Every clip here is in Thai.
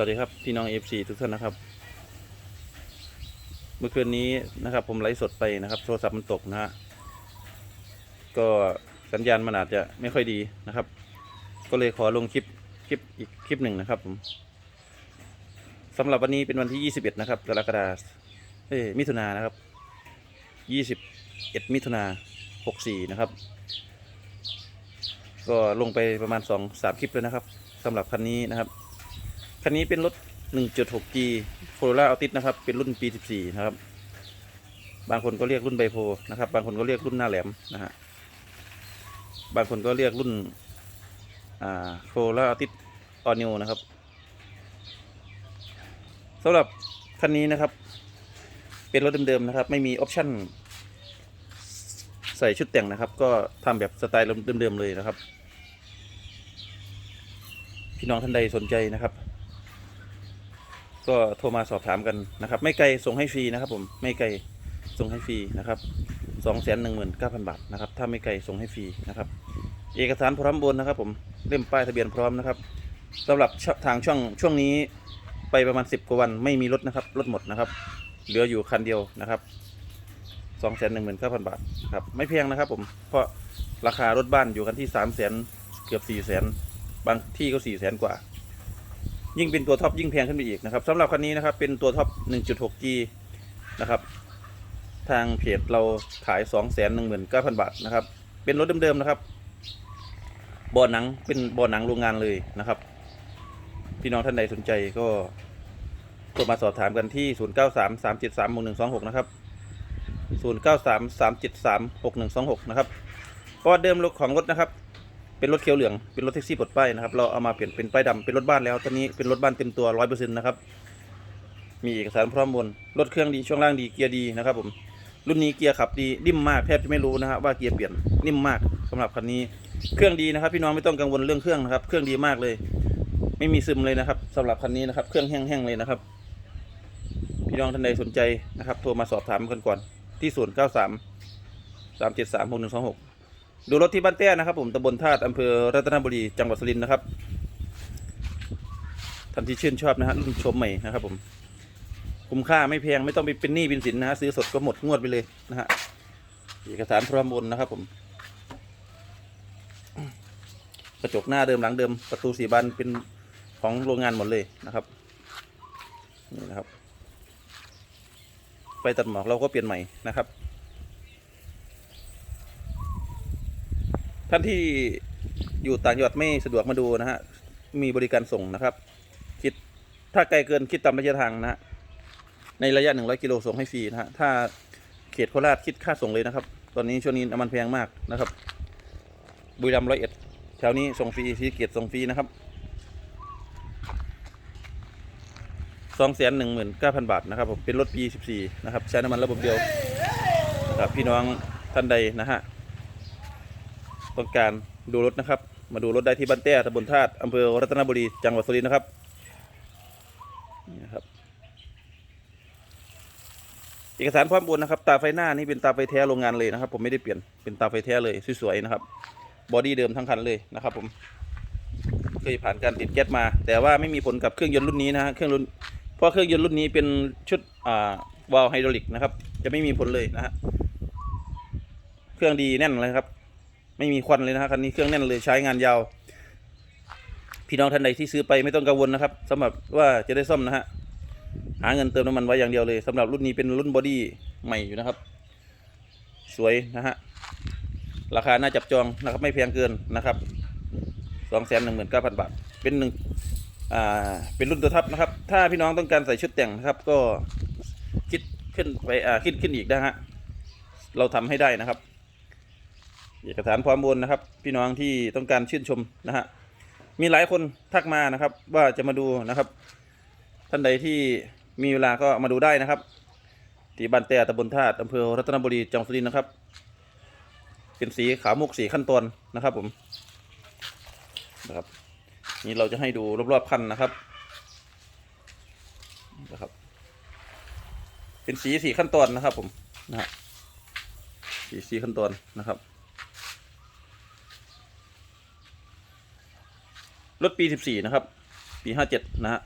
วัสดีครับพี่น้อง FC ทุกท่านนะครับ เมื่อคืนนี้นะครับ ผมไลฟ์สดไปนะครับ โทรศัพท์มันตกนะฮะก็สัญญาณมันอาจจะไม่ค่อยดีนะครับ ก็เลยขอลงคลิปคลิปอีกคลิปหนึ่งนะครับผมสำหรับวันนี้เป็นวันที่ 21 นะครับกรกฎาคมเอ้ยมิถุนายนนะครับ 21 มิถุนา64 นะครับ ก็ลงไปประมาณ 2-3 คลิปแล้วนะครับสำหรับคันนี้นะครับ คันนี้เป็นรถ 1.6G Corolla Altis นะครับ เป็นรุ่นปี 14 นะครับ บางคนก็เรียกรุ่นไบโพนะครับ บางคนก็เรียกรุ่นหน้าแหลมนะฮะ บางคนก็เรียกรุ่นอ่า Corolla Altis All New นะครับสำหรับคันนี้นะครับ เป็นรถเดิมๆนะครับ ไม่มีออปชั่นใส่ชุดแต่งนะครับ ก็ทำแบบสไตล์เดิมๆเลยนะครับ พี่น้องท่านใดสนใจนะครับ ก็โทรมาสอบถามกันนะครับ ไม่ไกลส่งให้ฟรีนะครับ ผมไม่ไกลส่งให้ฟรีนะครับสองแสนหนึ่งหมื่นเก้าพันบาทนะครับถ้าไม่ไกลส่งให้ฟรีนะครับ เอกสารพร้อมโอนนะครับ ผมเล่มป้ายทะเบียนพร้อมนะครับสำหรับทางช่วงช่วงนี้ไปประมาณสิบกว่าวันไม่มีรถนะครับรถหมดนะครับ เหลืออยู่คันเดียวนะครับสองแสนหนึ่งหมื่นเก้าพันบาทครับไม่แพงนะครับ ผมเพราะราคารถบ้านอยู่กันที่สามแสนเกือบสี่แสนบางที่ก็สี่แสนกว่า ยิ่งเป็นตัวท็อปยิ่งแพงขึ้นไปอีกนะครับสำหรับคันนี้นะครับเป็นตัวท็อป 1.6G นะครับทางเพจเราขาย 219,000 บาทนะครับ เป็นรถเดิมๆนะครับบอหนังเป็นบอหนังโรงงานเลยนะครับ พี่น้องท่านใดสนใจก็โทรมาสอบถามกันที่ 0933736126 นะครับ 0933736126 นะครับประวัติเดิมรถของรถนะครับ เป็นรถเขียวเหลือง เป็นรถแท็กซี่ปลดป้ายนะครับ เราเอามาเปลี่ยนเป็นป้ายดำเป็นรถบ้านแล้ว ตอนนี้เป็นรถบ้านเต็มตัวร้อยเปอร์เซ็นต์นะครับ มีเอกสารพร้อมบน รถเครื่องดี ช่วงล่างดี เกียร์ดีนะครับผม รุ่นนี้เกียร์ขับดี นิ่มมาก แทบจะไม่รู้นะครับว่าเกียร์เปลี่ยน นิ่มมากสำหรับคันนี้ เครื่องดีนะครับ พี่น้องไม่ต้องกังวลเรื่องเครื่องนะครับ เครื่องดีมากเลย ไม่มีซึมเลยนะครับสำหรับคันนี้นะครับ เครื่องแห้งๆเลยนะครับ พี่น้องท่านใดสนใจนะครับ โทรมาสอบถามกันก่อนที่ศูนย์เก้าสามสามเจ็ดสามหกหนึ่งสองหก ดูรถที่บ้านแต้นะครับ ผมตำบลธาตุอำเภอรัตนบุรีจังหวัดสุรินทร์นะครับท่านที่ชื่นชอบนะฮะรุ่นชมใหม่นะครับ ผมคุ้มค่าไม่แพงไม่ต้องไปเป็นหนี้เป็นสินนะฮะซื้อสดก็หมดงวดไปเลยนะฮะเอกสารพร้อมโอนนะครับ ผม กระจกหน้าเดิมหลังเดิม ประตูสีบานเป็นของโรงงานหมดเลยนะครับนี่นะครับไฟตัดหมอกเราก็เปลี่ยนใหม่นะครับ ท่านที่อยู่ต่างจังหวัดไม่สะดวกมาดูนะฮะ มีบริการส่งนะครับ คิดถ้าไกลเกินคิดตามระยะทางนะฮะ ในระยะ 100 กิโลส่งให้ฟรีนะฮะ ถ้าเขตโคราชคิดค่าส่งเลยนะครับ ตอนนี้ช่วงนี้น้ำมันแพงมากนะครับ บุรีรัมย์ร้อยเอ็ดแถวนี้ส่งฟรีสีเกียรติส่งฟรีนะครับสองแสนหนึ่งหมื่นเก้าพันบาทนะครับผมเป็นรถปีสิบสี่นะครับ ใช้น้ำมันระบบเดียวนะครับพี่น้องท่านใดนะฮะ ต้องการดูรถนะครับ มาดูรถได้ที่บ้านแต้ตำบลธาตุอำเภอรัตนบุรีจังหวัดสุรินทร์นะครับนี่นะครับ เอกสารพร้อมโอนนะครับ ตาไฟหน้านี่เป็นตาไฟแท้โรงงานเลยนะครับ ผมไม่ได้เปลี่ยนเป็นตาไฟแท้เลยสวยๆนะครับบอดี้เดิมทั้งคันเลยนะครับ ผมเคยผ่านการติดแก๊สมา แต่ว่าไม่มีผลกับเครื่องยนต์รุ่นนี้นะฮะเครื่องรุ่นเพราะเครื่องยนต์รุ่นนี้เป็นชุดอ่าวาล์วไฮดรอลิกนะครับ จะไม่มีผลเลยนะฮะเครื่องดีแน่นเลยครับ ไม่มีควันเลยนะฮะคันนี้เครื่องแน่นเลยใช้งานยาว พี่น้องท่านใดที่ซื้อไปไม่ต้องกังวลนะครับสำหรับว่าจะได้ซ่อมนะฮะหาเงินเติมน้ำมันไว้อย่างเดียวเลยสำหรับรุ่นนี้เป็นรุ่นบอดี้ใหม่อยู่นะครับ สวยนะฮะราคาน่าจับจองนะครับไม่แพงเกินนะครับสองแสนหนึ่งหมื่นเก้าพันบาท เป็นหนึ่งอ่าเป็นรุ่นตัวท็อปนะครับ ถ้าพี่น้องต้องการใส่ชุดแต่งนะครับ ก็คิดขึ้นไปอ่าขึ้นขึ้นอีกนะฮะเราทำให้ได้นะครับ เอกสารพร้อมโอนนะครับ พี่น้องที่ต้องการชื่นชมนะฮะมีหลายคนทักมานะครับ ว่าจะมาดูนะครับ ท่านใดที่มีเวลาก็มาดูได้นะครับ ที่บ้านแต่ตำบลธาตุอำเภอรัตนบุรีจังหวัดสุรินทร์นะครับ เป็นสีขาวมุกสีขั้นตอนนะครับผมนะครับนี่เราจะให้ดูรอบๆคันนะครับนะครับ เป็นสีสีขั้นตอนนะครับผมนะฮะสีสีขั้นตอนนะครับ รถปี14นะครับ ปี57นะฮะ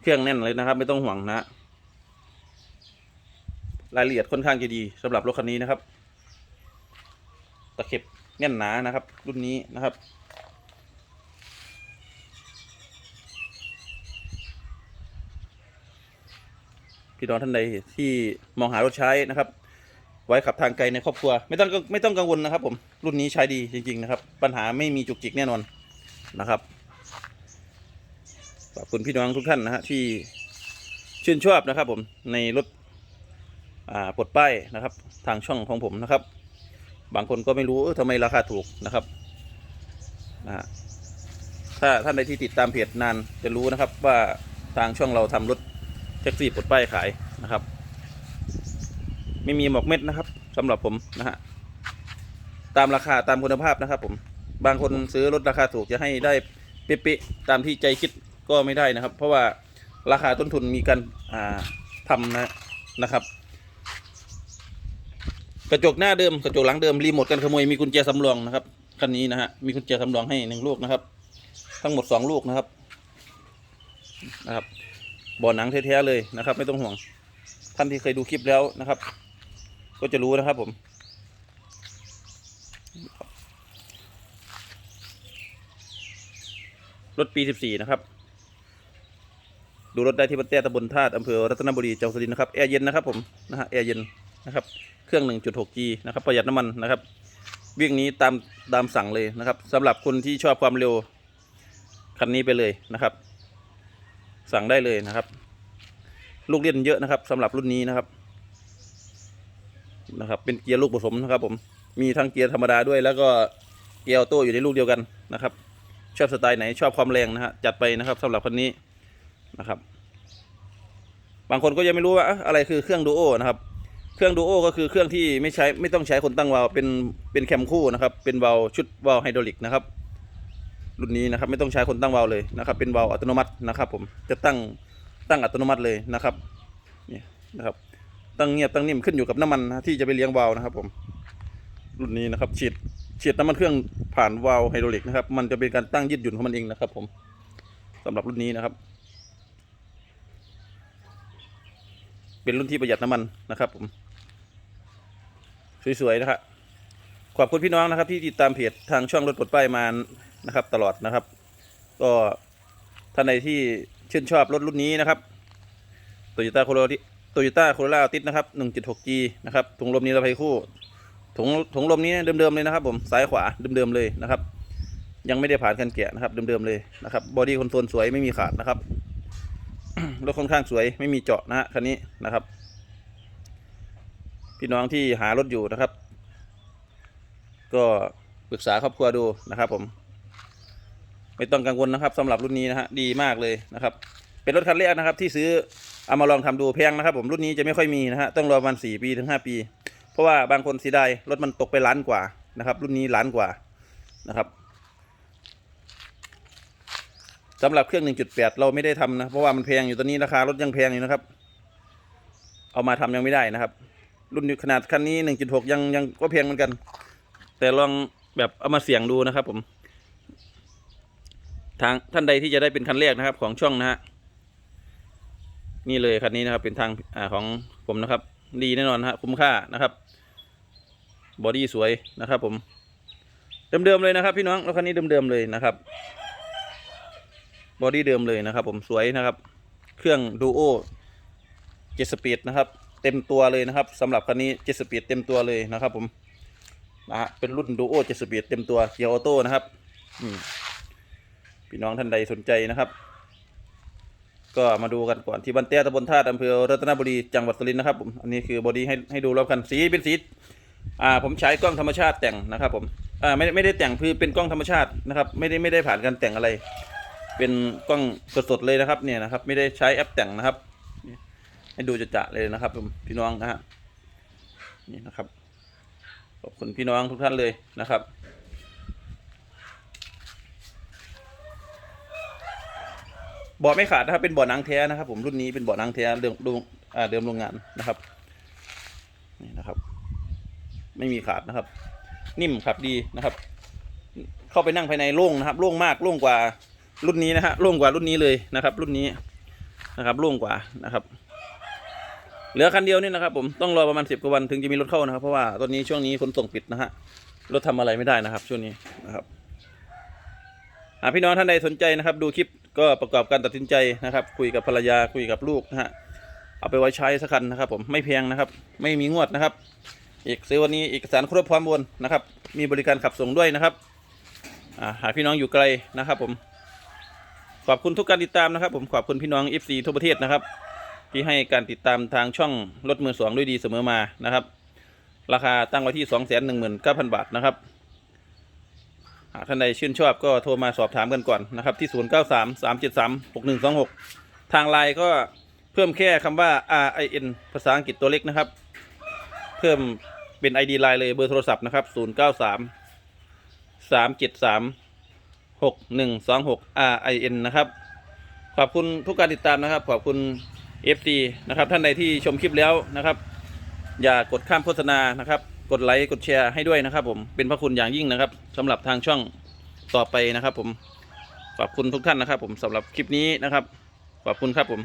เครื่องแน่นเลยนะครับ ไม่ต้องห่วงนะรายละเอียดค่อนข้างจะดีสำหรับรถคันนี้นะครับ ตะเข็บแน่นหนานะครับ รุ่นนี้นะครับ พี่น้องท่านใดที่มองหารถใช้นะครับ ไว้ขับทางไกลในครอบครัว ไม่ต้องไม่ต้องกังวลนะครับ ผมรุ่นนี้ใช้ดีจริง ๆ นะครับ ปัญหาไม่มีจุกจิกแน่นอน นะครับขอบคุณพี่น้องทุกท่านนะฮะที่ชื่นชอบนะครับ ผมในรถอ่าปลดป้ายนะครับ ทางช่องของผมนะครับ บางคนก็ไม่รู้ทำไมราคาถูกนะครับนะถ้าท่านใดที่ติดตามเพจนานจะรู้นะครับว่าทางช่องเราทำรถแท็กซี่ปลดป้ายขายนะครับ ไม่มีหมอกเม็ดนะครับสำหรับผมนะฮะตามราคาตามคุณภาพนะครับผม บางคนซื้อรถราคาถูกจะให้ได้เป๊ะๆตามที่ใจคิดก็ไม่ได้นะครับ เพราะว่าราคาต้นทุนมีการอ่าทำนะนะครับ กระจกหน้าเดิมกระจกหลังเดิมรีโมทกันขโมยมีกุญแจสำรองนะครับคันนี้นะฮะมีกุญแจสำรองให้หนึ่งลูกนะครับ ทั้งหมดสองลูกนะครับนะครับบ่อหนังแท้ๆเลยนะครับ ไม่ต้องห่วงท่านที่เคยดูคลิปแล้วนะครับ ก็จะรู้นะครับผม รถปี 14 นะครับ ดูรถได้ที่บันเต้ตำบลธาตุอำเภอรัตนบุรีจังหวัดสุรินทร์นะครับ แอร์เย็นนะครับผมนะฮะแอร์เย็นนะครับ เครื่อง 1.6G นะครับ ประหยัดน้ำมันนะครับ วิ่งนี้ตามตามสั่งเลยนะครับสำหรับคนที่ชอบความเร็วคันนี้ไปเลยนะครับ สั่งได้เลยนะครับ ลูกเล่นเยอะนะครับสำหรับรุ่นนี้นะครับนะครับ เป็นเกียร์ลูกผสมนะครับ ผมมีทั้งเกียร์ธรรมดาด้วย แล้วก็เกียร์ออโต้อยู่ในลูกเดียวกันนะครับ ชอบสไตล์ไหนชอบความแรงนะฮะจัดไปนะครับสำหรับคันนี้นะครับ บางคนก็ยังไม่รู้ว่าอะไรคือเครื่องดูโอนะครับ เครื่องดูโอก็คือเครื่องที่ไม่ใช้ไม่ต้องใช้คนตั้งวาล์วเป็นเป็นแคมคู่นะครับ เป็นวาล์วชุดวาล์วไฮดรอลิกนะครับ รุ่นนี้นะครับไม่ต้องใช้คนตั้งวาล์วเลยนะครับ เป็นวาล์วอัตโนมัตินะครับ ผมจะตั้งตั้งอัตโนมัติเลยนะครับนี่นะครับตั้งเงียบตั้งนิ่มขึ้นอยู่กับน้ำมันนะที่จะไปเลี้ยงวาล์วนะครับ ผม รุ่นนี้นะครับฉีด ฉีดน้ำมันเครื่องผ่านวาล์วไฮดรอลิกนะครับ มันจะเป็นการตั้งยืดหยุ่นของมันเองนะครับ ผมสำหรับรุ่นนี้นะครับ เป็นรุ่นที่ประหยัดน้ำมันนะครับ ผม สวยๆนะครับขอบคุณพี่น้องนะครับ ที่ติดตามเพจทางช่องรถปลดป้ายมานะครับ ตลอดนะครับ ก็ท่านใดที่ชื่นชอบรถรุ่นนี้นะครับโตโยต้าโคโรโตโยต้าโคโรล่าติดนะครับ 1.6G นะครับถุงลมนิรภัยคู่ ถุงถุงลมนี้เดิมๆเลยนะครับ ผมซ้ายขวาเดิมๆเลยนะครับ ยังไม่ได้ผ่านการแกะนะครับเดิมๆเลยนะครับบอดี้คอนโซลสวยไม่มีขาดนะครับรถค่อนข้างสวยไม่มีเจาะนะฮะคันนี้นะครับ พี่น้องที่หารถอยู่นะครับ ก็ปรึกษาครอบครัวดูนะครับ ผม ไม่ต้องกังวลนะครับสำหรับรุ่นนี้นะฮะดีมากเลยนะครับ เป็นรถคันแรกนะครับ ที่ซื้อเอามาลองทำดูแพงนะครับ ผมรุ่นนี้จะไม่ค่อยมีนะฮะต้องรอประมาณสี่ปีถึงห้าปี เพราะว่าบางคนเสียดายรถมันตกไปล้านกว่านะครับ รุ่นนี้ล้านกว่านะครับสำหรับเครื่อง 1.8 เราไม่ได้ทำนะเพราะว่ามันแพงอยู่ตอนนี้ราคารถยังแพงอยู่นะครับ เอามาทำยังไม่ได้นะครับ รุ่นขนาดคันนี้ 1.6 ยังยังก็แพงเหมือนกัน แต่ลองแบบเอามาเสี่ยงดูนะครับ ผมทางท่านใดที่จะได้เป็นคันแรกนะครับ ของช่องนะฮะนี่เลยคันนี้นะครับเป็นทางอของผมนะครับ ดีแน่นอนฮะคุ้มค่านะครับบอดี้สวยนะครับ ผมเดิมๆเลยนะครับ พี่น้องรถคันนี้เดิมๆเลยนะครับบอดี้เดิมเลยนะครับ ผมสวยนะครับ เครื่องดูโอเจ็ดสปีดนะครับ เต็มตัวเลยนะครับสำหรับคันนี้เจ็ดสปีดเต็มตัวเลยนะครับ ผมนะฮะเป็นรุ่นดูโอเจ็ดสปีดเต็มตัวเกียร์ออโต้นะครับพี่น้องท่านใดสนใจนะครับ ก็มาดูกันก่อนที่บันเต้ตำบลท่าตุอำเภอรัตนบุรีจังหวัดสุรินทร์นะครับผมอันนี้คือบอดี้ให้ให้ดูรอบคันสีเป็นสีอ่าผมใช้กล้องธรรมชาติแต่งนะครับผมอ่าไม่ไม่ได้แต่งคือเป็นกล้องธรรมชาตินะครับ ไม่ได้ไม่ได้ผ่านการแต่งอะไร เป็นกล้องสดๆเลยนะครับเนี่ยนะครับ ไม่ได้ใช้แอปแต่งนะครับนี่ให้ดูจะจะๆเลยนะครับผมพี่น้องนะฮะนี่นะครับขอบคุณพี่น้องทุกท่านเลยนะครับ บาะไม่ขาดนะครับ เป็นบาะหนังแท้นะครับ ผมรุ่นนี้เป็นบาะหนังแท้เดิมดูเดิมโรงงานนะครับนี่นะครับ ไม่มีขาดนะครับ นิ่มขับดีนะครับ เข้าไปนั่งภายในโล่งนะครับโล่งมากโล่งกว่ารุ่นนี้นะฮะโล่งกว่ารุ่นนี้เลยนะครับ รุ่นนี้นะครับโล่งกว่านะครับ เหลือคันเดียวนี่นะครับ ผมต้องรอประมาณสิบกว่าวันถึงจะมีรถเข้านะครับ เพราะว่าตอนนี้ช่วงนี้ขนส่งปิดนะฮะรถทำอะไรไม่ได้นะครับ ช่วงนี้นะครับหากพี่น้องท่านใดสนใจนะครับ ดูคลิป ก็ประกอบการตัดสินใจนะครับ คุยกับภรรยาคุยกับลูกนะฮะเอาไปไว้ใช้สักคันนะครับ ผมไม่แพงนะครับ ไม่มีงวดนะครับอีกซื้อวันนี้เอกสารครบพร้อมบนนะครับ มีบริการขับส่งด้วยนะครับหากพี่น้องอยู่ไกลนะครับ ผม ขอบคุณทุกการติดตามนะครับ ผมขอบคุณพี่น้อง FC ทั่วประเทศนะครับ ที่ให้การติดตามทางช่องรถมือสองด้วยดีเสมอมานะครับ ราคาตั้งไว้ที่ 2 1 9 0 0 0 บาทนะครับ หากท่านใดชื่นชอบก็โทรมาสอบถามกันก่อนนะครับที่ 0 9 3 3 7 3 6 1 2 6 ทางไลน์ก็เพิ่มแค่คำว่า R I N ภาษาอังกฤษตัวเล็กนะครับ เพิ่มเป็น ID ไลน์เลยเบอร์โทรศัพท์นะครับ 0 9 3 3 7 3 6 1 2 6 R I N นะครับ ขอบคุณทุกการติดตามนะครับ ขอบคุณ FC นะครับท่านใดที่ชมคลิปแล้วนะครับ อย่ากดข้ามโฆษณานะครับ กดไลค์กดแชร์ให้ด้วยนะครับ ผมเป็นพระคุณอย่างยิ่งนะครับสำหรับทางช่องต่อไปนะครับ ผมขอบคุณทุกท่านนะครับ ผมสำหรับคลิปนี้นะครับขอบคุณครับผม